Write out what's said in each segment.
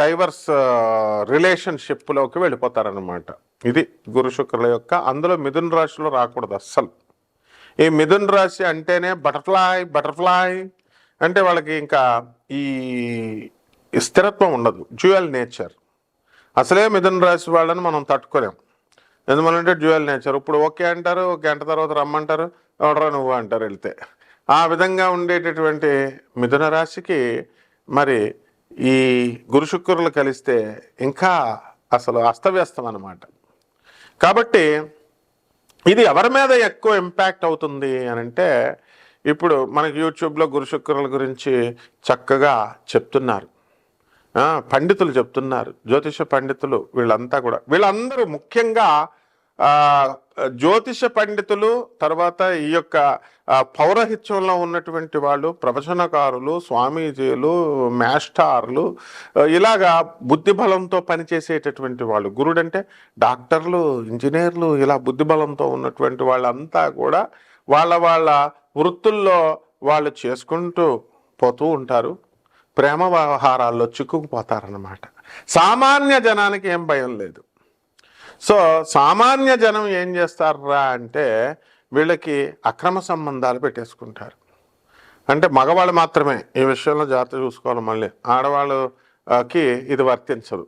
diverse రిలేషన్షిప్లోకి వెళ్ళిపోతారనమాట ఇది గురు శుక్రుల యొక్క. అందులో మిథున్ రాశిలో రాకూడదు అస్సలు. ఈ మిథున్ రాశి అంటేనే బటర్ఫ్లై బటర్ఫ్లై అంటే వాళ్ళకి ఇంకా ఈ స్థిరత్వం ఉండదు. జ్యువెల్ నేచర్ అసలే మిథున్ రాశి వాళ్ళని మనం తట్టుకోలేం. ఎందువల్లంటే జ్యువెల్ నేచర్ ఇప్పుడు ఓకే అంటారు ఒక గంట తర్వాత రమ్మంటారు ఎవడరా నువ్వు అంటారు వెళ్తే. ఆ విధంగా ఉండేటటువంటి మిథున రాశికి మరి ఈ గురు శుక్రులు కలిస్తే ఇంకా అసలు అస్తవ్యస్తం అన్నమాట. కాబట్టి ఇది ఎవరి మీద ఎక్కువ ఇంపాక్ట్ అవుతుంది అని అంటే ఇప్పుడు మనకి యూట్యూబ్లో గురు శుక్రుల గురించి చక్కగా చెప్తున్నారు. పండితులు చెప్తున్నారు. జ్యోతిష పండితులు వీళ్ళంతా కూడా. వీళ్ళందరూ ముఖ్యంగా జ్యోతిష పండితులు తర్వాత ఈ యొక్క పౌరహిత్యంలో ఉన్నటువంటి వాళ్ళు ప్రవచనకారులు స్వామీజీలు మాస్టార్లు ఇలాగా బుద్ధిబలంతో పనిచేసేటటువంటి వాళ్ళు. గురుడంటే డాక్టర్లు ఇంజనీర్లు ఇలా బుద్ధిబలంతో ఉన్నటువంటి వాళ్ళంతా కూడా వాళ్ళ వాళ్ళ వృత్తుల్లో వాళ్ళు చేసుకుంటూ పోతూ ఉంటారు. ప్రేమ వ్యవహారాల్లో చిక్కుకుపోతారన్నమాట. సామాన్య జనానికి ఏం భయం లేదు. సో సామాన్య జనం ఏం చేస్తారా అంటే వీళ్ళకి అక్రమ సంబంధాలు పెట్టేసుకుంటారు. అంటే మగవాళ్ళు మాత్రమే ఈ విషయంలో జాగ్రత్త చూసుకోవాలి మళ్ళీ. ఆడవాళ్ళకి ఇది వర్తించదు.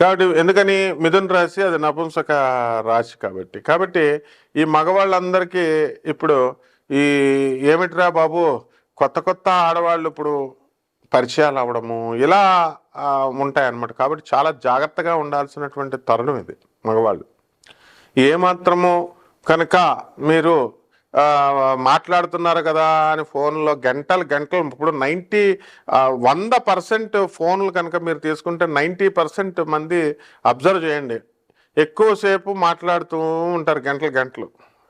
కాబట్టి ఎందుకని మిథున్ రాశి అది నపుంసక రాశి కాబట్టి. కాబట్టి ఈ మగవాళ్ళందరికీ ఇప్పుడు ఈ ఏమిటిరా బాబు కొత్త కొత్త ఆడవాళ్ళు ఇప్పుడు పరిచయాలు అవ్వడము ఇలా ఉంటాయన్నమాట. కాబట్టి చాలా జాగ్రత్తగా ఉండాల్సినటువంటి తరుణం ఇది మగవాళ్ళు. ఏమాత్రము కనుక మీరు మాట్లాడుతున్నారు కదా అని ఫోన్లో గంటలు గంటలు ఇప్పుడు నైంటీ వంద పర్సెంట్ ఫోన్లు కనుక మీరు తీసుకుంటే నైంటీ పర్సెంట్ మంది అబ్జర్వ్ చేయండి. ఎక్కువసేపు మాట్లాడుతూ ఉంటారు గంటలు గంటలు.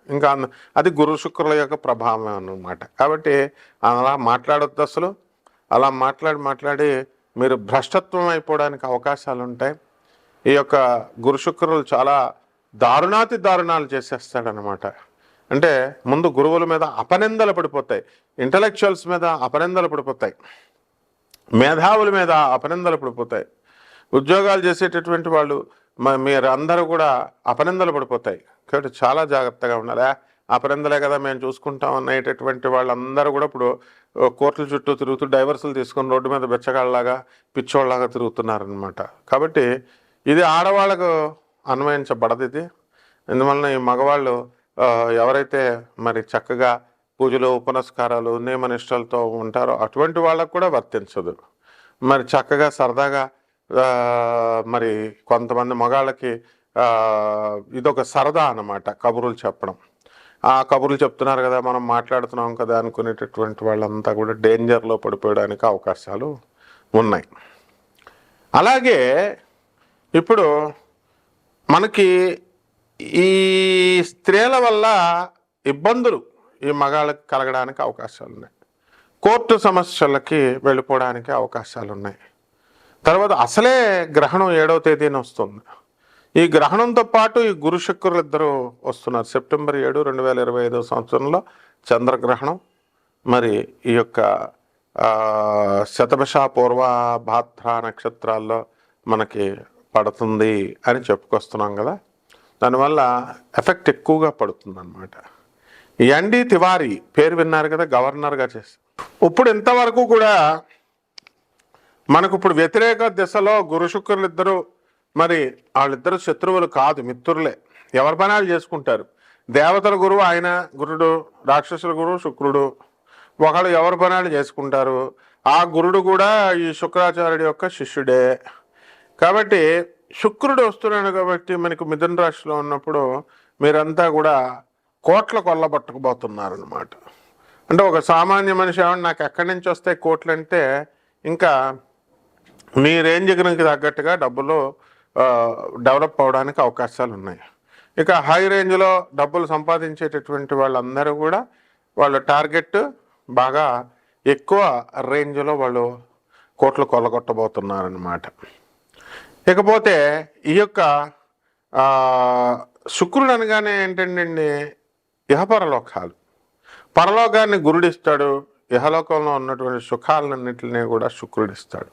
ఇంకా అది గురు శుక్రుల యొక్క ప్రభావం అన్నమాట. కాబట్టి అలా మాట్లాడొద్దు అసలు. అలా మాట్లాడి మాట్లాడి మీరు భ్రష్టత్వం అయిపోవడానికి అవకాశాలు ఉంటాయి ఈ యొక్క గురు శుక్రులు చాలా దారుణాతి దారుణాలు చేసేస్తాడనమాట అంటే ముందు గురువుల మీద అపనిందలు పడిపోతాయి. ఇంటలెక్చువల్స్ మీద అపనిందలు పడిపోతాయి. మేధావుల మీద అపనిందలు పడిపోతాయి. ఉద్యోగాలు చేసేటటువంటి వాళ్ళు మీరందరూ మీరు అందరూ కూడా అపనిందలు పడిపోతాయి. కాబట్టి చాలా జాగ్రత్తగా ఉండాలి. "ఆ, కదా మేము చూసుకుంటాం అనేటటువంటి వాళ్ళందరూ కూడా ఇప్పుడు కోర్టుల చుట్టూ తిరుగుతూ డైవర్సులు తీసుకొని రోడ్డు మీద బెచ్చగాళ్ళలాగా పిచ్చోళ్ళలాగా తిరుగుతున్నారనమాట కాబట్టి ఇది ఆడవాళ్ళకు అన్వయించబడదు ఇది ఎందువలన ఈ మగవాళ్ళు ఎవరైతే మరి చక్కగా పూజలు ఉపనస్కారాలు నియమనిష్టలతో ఉంటారో అటువంటి వాళ్ళకు కూడా వర్తించదు. మరి చక్కగా సరదాగా మరి కొంతమంది మగాళ్ళకి ఇదొక సరదా అన్నమాట కబుర్లు చెప్పడం. ఆ కబుర్లు చెప్తున్నారు కదా మనం మాట్లాడుతున్నాం కదా అనుకునేటటువంటి వాళ్ళంతా కూడా డేంజర్లో పడిపోయడానికి అవకాశాలు ఉన్నాయి. అలాగే ఇప్పుడు మనకి ఈ స్త్రీల వల్ల ఇబ్బందులు ఈ మగాళ్ళకి కలగడానికి అవకాశాలు ఉన్నాయి. కోర్టు సమస్యలకి వెళ్ళిపోవడానికి అవకాశాలు ఉన్నాయి. తర్వాత అసలే గ్రహణం ఏడవ తేదీన వస్తుంది. ఈ గ్రహణంతో పాటు ఈ గురు శుక్రులు ఇద్దరు వస్తున్నారు. సెప్టెంబర్ ఏడు రెండు వేల ఇరవై ఐదో సంవత్సరంలో చంద్రగ్రహణం. మరి ఈ యొక్క ఆ, శతభిష పూర్వ భాద్ర నక్షత్రాల్లో మనకి పడుతుంది అని చెప్పుకొస్తున్నాం కదా. దానివల్ల ఎఫెక్ట్ ఎక్కువగా పడుతుంది అనమాట ఎండి తివారీ పేరు విన్నారు కదా గవర్నర్గా చేసి. ఇప్పుడు ఇంతవరకు కూడా మనకు ఇప్పుడు వ్యతిరేక దిశలో గురు శుక్రులు ఇద్దరు మరి వాళ్ళిద్దరు శత్రువులు కాదు మిత్రులే. ఎవరి పనాలు చేసుకుంటారు? దేవతల గురువు ఆయన గురుడు రాక్షసుల గురువు శుక్రుడు. ఒకళ్ళు ఎవరి పనాలు చేసుకుంటారు? ఆ గురుడు కూడా ఈ శుక్రాచార్యుడి యొక్క శిష్యుడే. కాబట్టి శుక్రుడు వస్తున్నాడు కాబట్టి మనకు మిథున రాశిలో ఉన్నప్పుడు మీరంతా కూడా కోట్ల కొల్లబట్టుకుపోతున్నారనమాట అంటే ఒక సామాన్య మనిషి ఏమన్నా నాకు ఎక్కడి నుంచి వస్తాయి కోట్లు అంటే ఇంకా మీ రేంజ్కి తగ్గట్టుగా డబ్బులు డెవలప్ అవడానికి అవకాశాలు ఉన్నాయి. ఇక హై రేంజ్లో డబ్బులు సంపాదించేటటువంటి వాళ్ళందరూ కూడా వాళ్ళ టార్గెట్ బాగా ఎక్కువ రేంజ్లో వాళ్ళు కోట్లు కొల్లగొట్టబోతున్నారనమాట ఇకపోతే ఈ యొక్క శుక్రుడు అనగానే ఏంటండి ఇహపరలోకాలు. పరలోకాన్ని గురుడిస్తాడు ఇహలోకంలో ఉన్నటువంటి సుఖాలన్నింటినీ కూడా శుక్రుడిస్తాడు.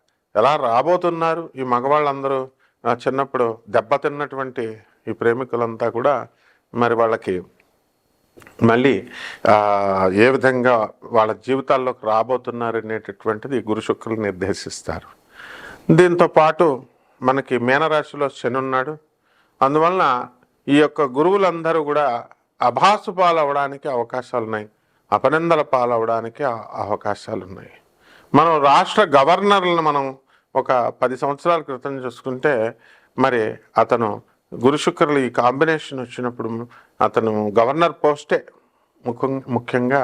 ఎలా రాబోతున్నారు ఈ మగవాళ్ళందరూ? చిన్నప్పుడు దెబ్బతిన్నటువంటి ఈ ప్రేమికులంతా కూడా మరి వాళ్ళకి మళ్ళీ ఏ విధంగా వాళ్ళ జీవితాల్లోకి రాబోతున్నారు అనేటటువంటిది గురు శుక్రులు నిర్దేశిస్తారు. దీంతో పాటు మనకి మీనరాశిలో శని ఉన్నాడు. అందువలన ఈ యొక్క గురువులందరూ కూడా అభాసు పాలవడానికి అవకాశాలు ఉన్నాయి అపనిందల పాలవడానికి అవకాశాలు ఉన్నాయి మనం రాష్ట్ర గవర్నర్లను మనం ఒక పది సంవత్సరాల క్రితం చూసుకుంటే మరి అతను గురు శుక్రులు ఈ కాంబినేషన్ వచ్చినప్పుడు అతను గవర్నర్ పోస్టే ముఖ్యం ముఖ్యంగా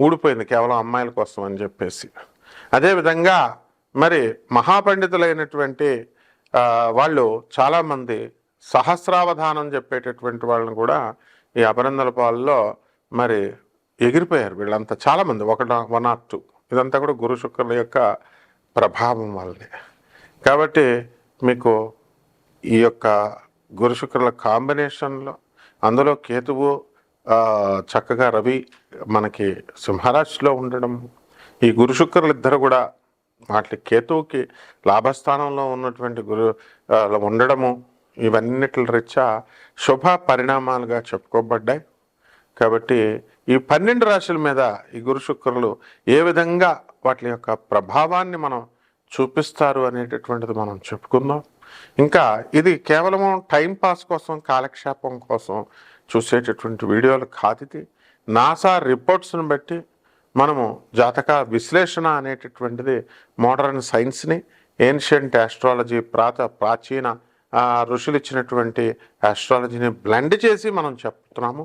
ఊడిపోయింది కేవలం అమ్మాయిల కోసం అని చెప్పేసి. అదేవిధంగా మరి మహాపండితులైనటువంటి వాళ్ళు చాలామంది సహస్రావధానం చెప్పేటటువంటి వాళ్ళని కూడా ఈ అపరందల పాలలో మరి ఎగిరిపోయారు వీళ్ళంతా చాలామంది ఒకట వన్ ఆర్ టూ. ఇదంతా కూడా గురు శుక్రుల యొక్క ప్రభావం వల్లనే. కాబట్టి మీకు ఈ యొక్క గురు శుక్రుల కాంబినేషన్లో అందులో కేతువు చక్కగా రవి మనకి సింహరాశిలో ఉండడం ఈ గురు శుక్రులు ఇద్దరు కూడా వాటి కేతువుకి లాభస్థానంలో ఉన్నటువంటి గురు ఉండడము ఇవన్నిటి రీత్యా శుభ పరిణామాలుగా చెప్పుకోబడ్డాయి. కాబట్టి ఈ పన్నెండు రాశుల మీద ఈ గురు శుక్రులు ఏ విధంగా వాటి యొక్క ప్రభావాన్ని మనం చూపిస్తారు అనేటటువంటిది మనం చెప్పుకుందాం. ఇంకా ఇది కేవలం టైం పాస్ కోసం కాలక్షేపం కోసం చూసేటటువంటి వీడియోలు కాదు ఇది. నాసా రిపోర్ట్స్ని బట్టి మనము జాతక విశ్లేషణ అనేటటువంటిది మోడర్న్ సైన్స్ని ఏన్షియంట్ ఆస్ట్రాలజీ ప్రాత ప్రాచీన ఋషులు ఇచ్చినటువంటి ఆస్ట్రాలజీని బ్లెండ్ చేసి మనం చెప్తున్నాము.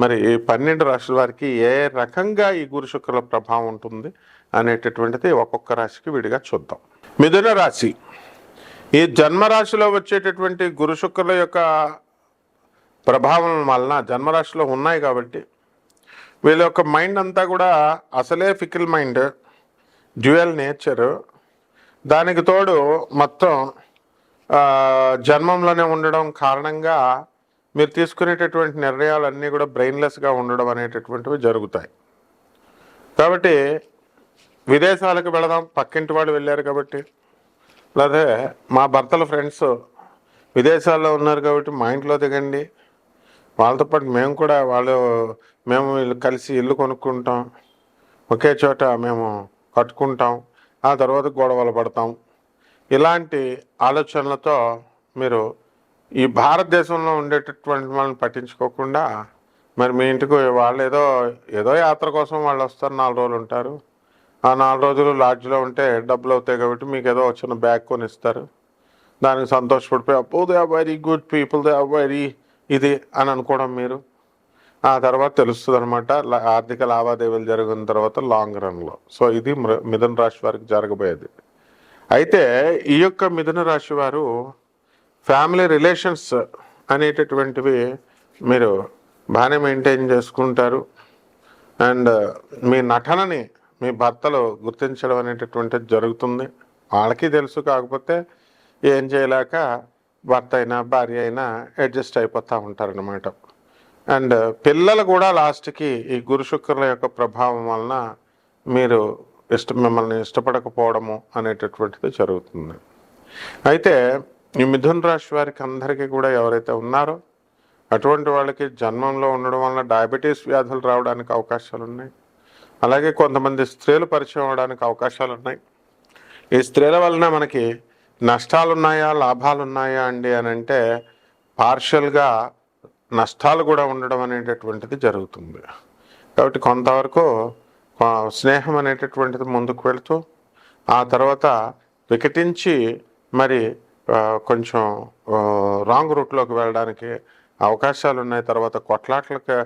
మరి పన్నెండు రాశుల వారికి ఏ రకంగా ఈ గురు శుక్రుల ప్రభావం ఉంటుంది అనేటటువంటిది ఒక్కొక్క రాశికి విడిగా చూద్దాం. మిథున రాశి. ఈ జన్మరాశిలో వచ్చేటటువంటి గురు శుక్రుల యొక్క ప్రభావం వలన జన్మరాశిలో ఉన్నాయి కాబట్టి వీళ్ళ యొక్క మైండ్ అంతా కూడా అసలే ఫికిల్ మైండ్ డ్యూయల్ నేచర్. దానికి తోడు మొత్తం జన్మంలోనే ఉండడం కారణంగా మీరు తీసుకునేటటువంటి నిర్ణయాలన్నీ కూడా బ్రెయిన్లెస్గా ఉండడం అనేటటువంటివి జరుగుతాయి. కాబట్టి విదేశాలకు వెళదాం పక్కింటి వాళ్ళు వెళ్ళారు కాబట్టి. లేదా మా భర్తల ఫ్రెండ్స్ విదేశాల్లో ఉన్నారు కాబట్టి మా ఇంట్లో దిగండి. వాళ్ళతో పాటు మేము కూడా వాళ్ళు మేము కలిసి ఇల్లు కొనుక్కుంటాం. ఒకే చోట మేము కట్టుకుంటాం. ఆ తర్వాత గొడవలు పడతాం. ఇలాంటి ఆలోచనలతో మీరు ఈ భారతదేశంలో ఉండేటటువంటి వాళ్ళని పట్టించుకోకుండా మరి మీ ఇంటికి వాళ్ళు ఏదో ఏదో యాత్ర కోసం వాళ్ళు వస్తారు నాలుగు రోజులు ఉంటారు. ఆ నాలుగు రోజులు లాడ్జ్లో ఉంటే డబ్బులు అవుతాయి కాబట్టి మీకు ఏదో చిన్న బ్యాగ్ కొని ఇస్తారు దానికి సంతోషపడిపోయి అప్పు they are very good people they are very ఇది అని అనుకోవడం మీరు. ఆ తర్వాత తెలుస్తుంది అనమాట ఆర్థిక లావాదేవీలు జరిగిన తర్వాత లాంగ్ రన్లో. సో ఇది మృ- మిథున రాశి వారికి జరగబోయేది. అయితే ఈ యొక్క మిథున రాశి వారు ఫ్యామిలీ రిలేషన్స్ అనేటటువంటివి మీరు బాగానే మెయింటైన్ చేసుకుంటారు. అండ్ మీ నటనని మీ భర్తలు గుర్తించడం అనేటటువంటిది జరుగుతుంది. వాళ్ళకి తెలుసు కాకపోతే ఏం చేయలేక భర్త అయినా భార్య అయినా అడ్జస్ట్ అయిపోతూ ఉంటారనమాట అండ్ పిల్లలు కూడా లాస్ట్కి ఈ గురు శుక్రుల యొక్క ప్రభావం వలన మీరు ఇష్ట మిమ్మల్ని ఇష్టపడకపోవడము అనేటటువంటిది జరుగుతుంది. అయితే ఈ మిథున్ రాశి వారికి అందరికీ కూడా ఎవరైతే ఉన్నారో అటువంటి వాళ్ళకి జన్మంలో ఉండడం వలన డయాబెటీస్ వ్యాధులు రావడానికి అవకాశాలు ఉన్నాయి. అలాగే కొంతమంది స్త్రీలు పరిచయం అవడానికి అవకాశాలు ఉన్నాయి. ఈ స్త్రీల వలన మనకి నష్టాలు ఉన్నాయా లాభాలు ఉన్నాయా అండి అని అంటే పార్షియల్గా నష్టాలు కూడా ఉండడం అనేటటువంటిది జరుగుతుంది. కాబట్టి కొంతవరకు స్నేహం అనేటటువంటిది ముందుకు వెళుతూ ఆ తర్వాత వికటించి మరి కొంచెం రాంగ్ రూట్లోకి వెళ్ళడానికి అవకాశాలు ఉన్నాయి తర్వాత కొట్లాట్లకు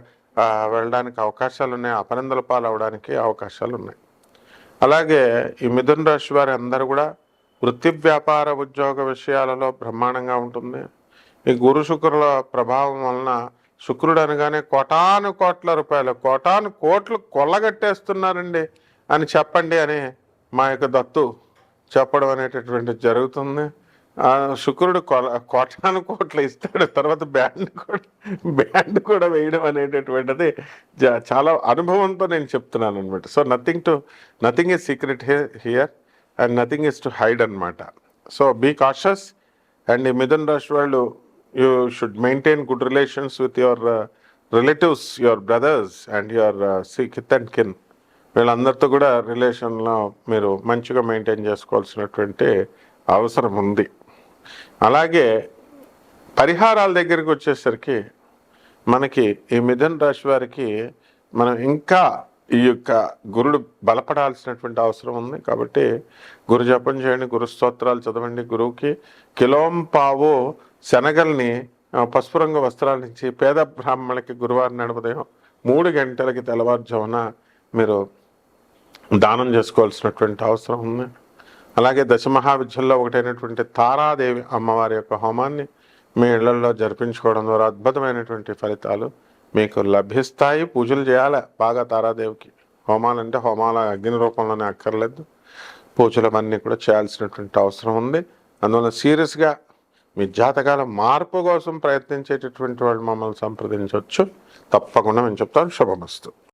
వెళ్ళడానికి అవకాశాలు ఉన్నాయి అపనిందల పాలు అవడానికి అవకాశాలు ఉన్నాయి అలాగే ఈ మిథున రాశి వారి అందరూ కూడా వృత్తి వ్యాపార ఉద్యోగ విషయాలలో బ్రహ్మాండంగా ఉంటుంది. ఈ గురు శుక్రుల ప్రభావం వలన శుక్రుడు అనగానే కోటాను కోట్ల రూపాయలు కోటాను కోట్లు కొల్లగట్టేస్తున్నారండి అని చెప్పండి అని మా యొక్క దత్తు చెప్పడం అనేటటువంటిది జరుగుతుంది. శుక్రుడు కోటాను కోట్లు ఇస్తాడు. తర్వాత బ్యాండ్ కూడా బ్యాండ్ కూడా వేయడం అనేటటువంటిది చాలా అనుభవంతో నేను చెప్తున్నాను అనమాట so nothing to nothing is secret here and nothing is to hide అనమాట సో బీ కాషస్ అండ్ ఈ మిథున్ రాశి వాళ్ళు you should maintain good relations with your relatives your brothers and your see kith and kin వీళ్ళందరితో కూడా రిలేషన్లో మీరు మంచిగా maintain చేసుకోవాల్సినటువంటి అవసరం ఉంది. అలాగే పరిహారాల దగ్గరికి వచ్చేసరికి మనకి ఈ మిథున్ రాశి వారికి మనం ఇంకా ఈ యొక్క గురుడు బలపడాల్సినటువంటి అవసరం ఉంది. కాబట్టి గురు జపం చేయండి గురు స్తోత్రాలు చదవండి. గురువుకి కిలోంపావు శనగల్ని పసుపు రంగు వస్త్రాలు ఇచ్చి పేద బ్రాహ్మణులకి గురువారం నడుపుదయం మూడు గంటలకి తెల్లవారుజామున మీరు దానం చేసుకోవాల్సినటువంటి అవసరం ఉంది. అలాగే దశమహావిద్యల్లో ఒకటైనటువంటి తారాదేవి అమ్మవారి యొక్క హోమాన్ని మీ ఇళ్ళలో జరిపించుకోవడం ద్వారా అద్భుతమైనటువంటి ఫలితాలు మీకు లభిస్తాయి. పూజలు చేయాలి? బాగా తారాదేవికి హోమాలు అంటే హోమాల అగ్ని రూపంలోనే అక్కర్లేదు. పూజలవన్నీ కూడా చేయాల్సినటువంటి అవసరం ఉంది. అందువల్ల సీరియస్గా మీ జాతకాల మార్పు కోసం ప్రయత్నించేటటువంటి వాళ్ళు మమ్మల్ని సంప్రదించవచ్చు. తప్పకుండా మేము చెప్తాను శుభమస్తు.